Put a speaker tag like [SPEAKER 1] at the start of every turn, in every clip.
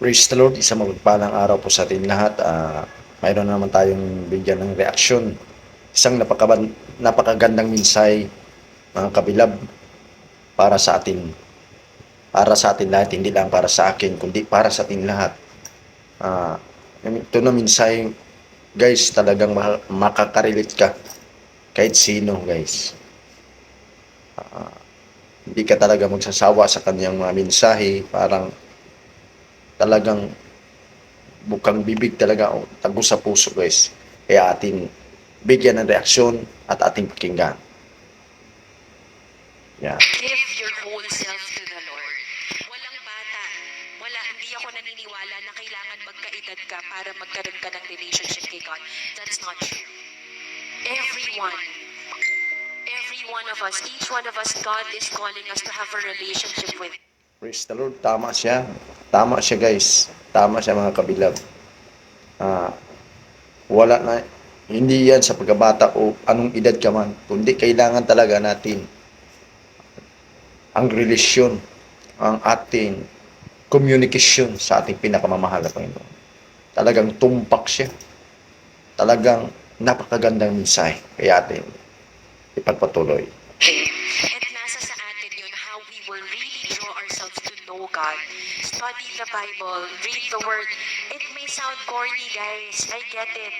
[SPEAKER 1] Praise the Lord, isang mapagpalang araw po sa atin lahat. Ah, mayroon na naman tayong bigyan ng reaksyon. Isang napakaban, napakagandang minsay, mga kabilab, para sa atin. Para sa atin lahat, hindi lang para sa akin, kundi para sa atin lahat. Ah, ito na minsay, guys, talagang ma- makaka-relate ka. Kahit sino, guys. Ah, hindi ka talaga magsasawa sa kanyang mga mensahe, parang talagang bukang bibig talaga o tago sa puso guys. Kaya atin bigyan ng reaksyon at ating pakinggan. Yan.
[SPEAKER 2] Give your whole self to the Lord. Walang bata. Wala, hindi ako naniniwala na kailangan magkaedad ka para magkaroon ka ng relationship kay God. That's not true. Everyone, every one of us, each one of us, God is calling us to have a relationship with
[SPEAKER 1] Praise the Lord. Tama siya. Tama siya guys. Tama siya mga kabilab. Ah, wala na hindi yan sa pagkabata o anong edad ka man, kundi kailangan talaga natin ang relasyon, ang ating communication sa ating pinakamamahal na Panginoon. Talagang tumpak siya. Talagang napakagandang mensahe. Kaya atin ipagpatuloy.
[SPEAKER 2] At nasa sa atin yun how we will really draw ourselves to know God. Study the Bible, read the Word. It may sound corny, guys. I get it.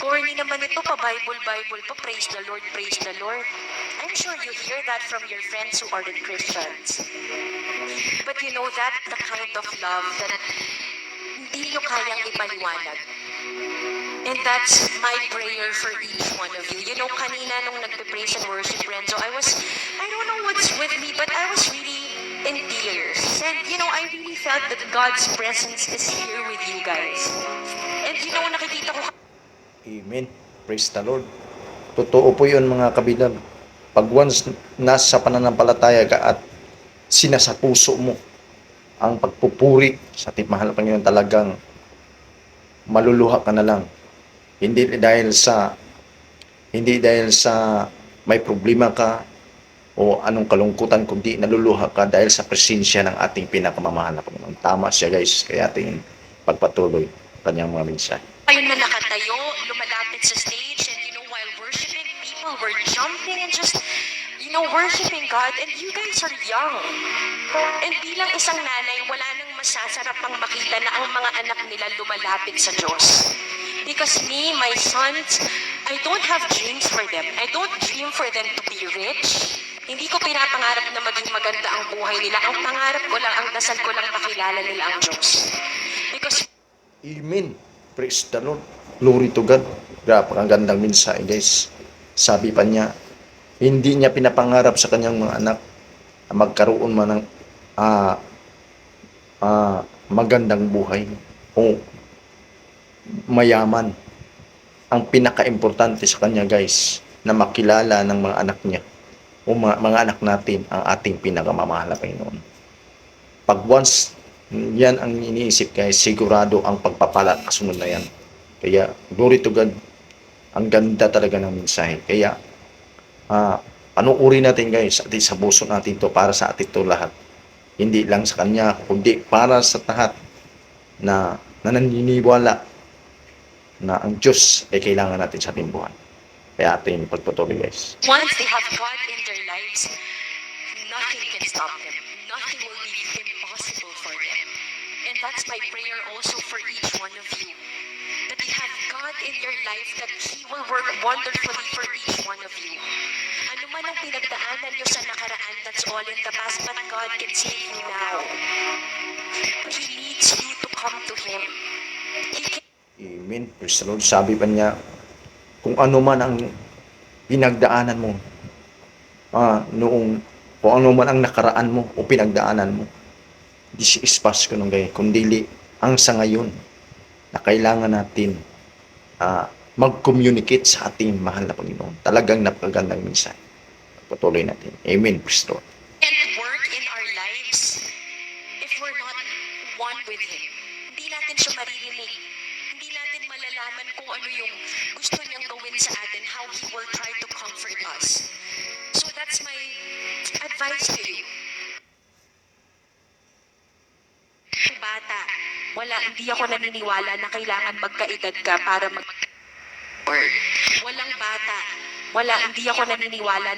[SPEAKER 2] Corny naman ito, pa-Bible, Bible, pa praise the Lord, praise the Lord. I'm sure you hear that from your friends who aren't Christians. But you know that the kind of love that hindi nyo kayang ipaliwanag. And that's my prayer for each one of you. You know, kanina nung nagpe-praise and worship, Renzo, I was, I don't know what's with me, but I was you know, I really felt that God's presence is here with you guys. And, you know, nakikita ko
[SPEAKER 1] Amen. Praise the Lord. Totoo po yun mga kabilab. Pag once nasa pananampalataya ka at sinasa puso mo ang pagpupuri sa ating mahal na Panginoon talagang maluluha ka na lang. Hindi dahil sa hindi dahil sa may problema ka o anong kalungkutan kundi naluluha ka dahil sa presensya ng ating pinakamamahal na Panginoon. Tama siya guys. Kaya ating pagpatuloy kanyang mga mensahe.
[SPEAKER 2] kayo na nakatayo, lumalapit sa stage, and you know, while worshiping, people were jumping and just, you know, worshiping God, and you guys are young. And bilang isang nanay, wala nang masasarap pang makita na ang mga anak nila lumalapit sa Diyos. Because me, my sons, I don't have dreams for them. I don't dream for them to be rich. Hindi ko pinapangarap na maging maganda ang buhay nila. Ang pangarap ko lang, ang dasal ko lang makilala nila ang Diyos. Because
[SPEAKER 1] Amen. Praise the Lord. Glory to God. Grabe, ang gandang mensahe guys. Sabi pa niya, hindi niya pinapangarap sa kanyang mga anak na magkaroon man ng ah, ah, magandang buhay o mayaman. Ang pinaka-importante sa kanya guys, na makilala ng mga anak niya o mga, mga anak natin ang ating pinakamamahal na Panginoon. Pag once yan ang iniisip guys, sigurado ang pagpapala kasunod na yan. Kaya, glory to God. Ang ganda talaga ng mensahe. Kaya, ah, panuuri natin guys, at sa puso natin to para sa atin to lahat. Hindi lang sa kanya, kundi para sa lahat na, na naniniwala na ang Diyos ay kailangan natin sa ating buhay. Kaya ating pagpatuloy guys.
[SPEAKER 2] once they have God in their lives, nothing can stop them. Nothing will be impossible for them. And that's my prayer also for each one of you. That you have God in your life, that He will work wonderfully for each one of you. Ano man ang pinagdaanan nyo sa nakaraan, that's all in the past, but God can save you now. He needs you to come to Him. He can
[SPEAKER 1] Amen. Praise the Lord. Sabi pa niya, kung ano man ang pinagdaanan mo, ah, noong, kung ano man ang nakaraan mo o pinagdaanan mo, this is past ko nung gay, kundi ang sa ngayon na kailangan natin ah, mag-communicate sa ating mahal na Panginoon. Talagang napakagandang mensahe. Patuloy natin. Amen. Praise
[SPEAKER 2] can't work in our lives if we're not one with Him. Hindi natin siya maririnig. Malalaman kung ano yung gusto niyang gawin sa atin, how He will try to comfort us. So that's my advice to you. bata. Wala, hindi ako naniniwala na kailangan magkaedad ka para mag Walang bata. Wala, hindi ako naniniwala